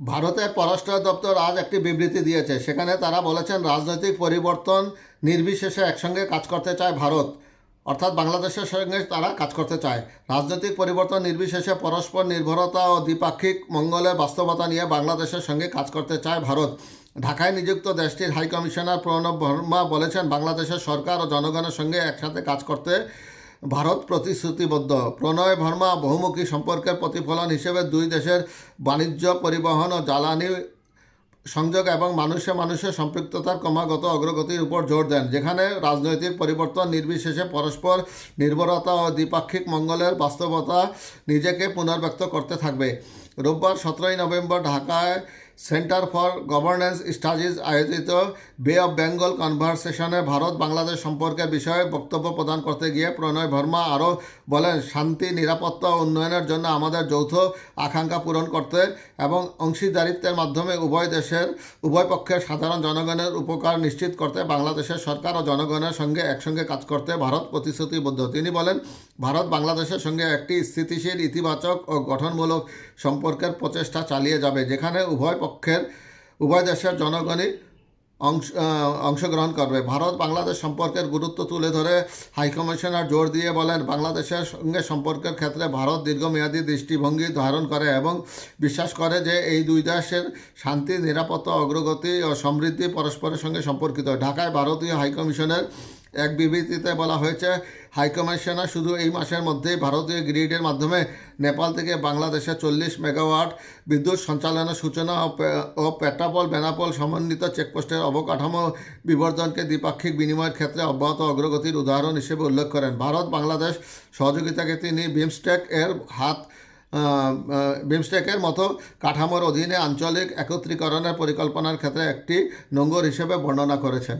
ভারতের পররাষ্ট্র দপ্তর আজ একটি বিবৃতি দিয়েছে। সেখানে তারা বলেছেন, রাজনৈতিক পরিবর্তন নির্বিশেষে একসঙ্গে কাজ করতে চায় ভারত। অর্থাৎ বাংলাদেশের সঙ্গে তারা কাজ করতে চায়। রাজনৈতিক পরিবর্তন নির্বিশেষে পরস্পর নির্ভরতা ও দ্বিপাক্ষিক মঙ্গলের বাস্তবতা নিয়ে বাংলাদেশের সঙ্গে কাজ করতে চায় ভারত। ঢাকায় নিযুক্ত দেশটির হাইকমিশনার প্রণব বর্মা বলেছেন, বাংলাদেশের সরকার ও জনগণের সঙ্গে একসাথে কাজ করতে ভারত প্রতিশ্রুতিবদ্ধ। প্রণয় ভার্মা বহুমুখী সম্পর্কের প্রতিফলন হিসেবে দুই দেশের বাণিজ্য, পরিবহন ও জ্বালানি সংযোগ এবং মানুষে মানুষের সম্পৃক্ততার ক্রমাগত অগ্রগতির উপর জোর দেন, যেখানে রাজনৈতিক পরিবর্তন নির্বিশেষে পরস্পর নির্ভরতা ও দ্বিপাক্ষিক মঙ্গলের বাস্তবতা নিজেকে পুনর্ব্যক্ত করতে থাকবে। রোববার সতেরোই নভেম্বর ঢাকায় সেন্টার ফর গভর্নেন্স স্টাডিজ আয়োজিত বে অফ বেঙ্গল কনভারসেশনে ভারত বাংলাদেশ সম্পর্কে বিষয়ে বক্তব্য প্রদান করতে গিয়ে প্রণয় ভর্মা আরও বলেন, শান্তি, নিরাপত্তা উন্নয়নের জন্য আমাদের যৌথ আকাঙ্ক্ষা পূরণ করতে এবং অংশীদারিত্বের মাধ্যমে উভয় দেশের, উভয় পক্ষের সাধারণ জনগণের উপকার নিশ্চিত করতে বাংলাদেশের সরকার ও জনগণের সঙ্গে একসঙ্গে কাজ করতে ভারত প্রতিশ্রুতিবদ্ধ। তিনি বলেন, ভারত বাংলাদেশের সঙ্গে একটি স্থিতিশীল, ইতিবাচক ও গঠনমূলক সম্পর্কের প্রচেষ্টা চালিয়ে যাবে, যেখানে উভয় পক্ষের উভয় দেশের জনগণই অংশ অংশগ্রহণ করবে। ভারত বাংলাদেশ সম্পর্কের গুরুত্ব তুলে ধরে হাইকমিশনার জোর দিয়ে বলেন, বাংলাদেশের সঙ্গে সম্পর্কের ক্ষেত্রে ভারত দীর্ঘমেয়াদী দৃষ্টিভঙ্গি ধারণ করে এবং বিশ্বাস করে যে এই দুই দেশের শান্তি, নিরাপত্তা, অগ্রগতি ও সমৃদ্ধি পরস্পরের সঙ্গে সম্পর্কিত। ঢাকায় ভারতীয় হাইকমিশনের এক বিবৃতিতে বলা হয়েছে, হাইকমিশনার শুধু এই মাসের মধ্যেই ভারতীয় গ্রিডের মাধ্যমে নেপাল থেকে বাংলাদেশে চল্লিশ মেগাওয়াট বিদ্যুৎ সঞ্চালনের সূচনা ও পেট্রাপল, বেনাপোল সমন্বিত চেকপোস্টের অবকাঠামো বিবর্তনকে দ্বিপাক্ষিক বিনিময়ের ক্ষেত্রে অব্যাহত অগ্রগতির উদাহরণ হিসেবে উল্লেখ করেন। ভারত, বাংলাদেশ সহযোগিতাকে তিনি বিমস্টেক এর হাত বিমস্টেকের মতো কাঠামোর অধীনে আঞ্চলিক একত্রীকরণের পরিকল্পনার ক্ষেত্রে একটি নোঙ্গর হিসেবে বর্ণনা করেছেন।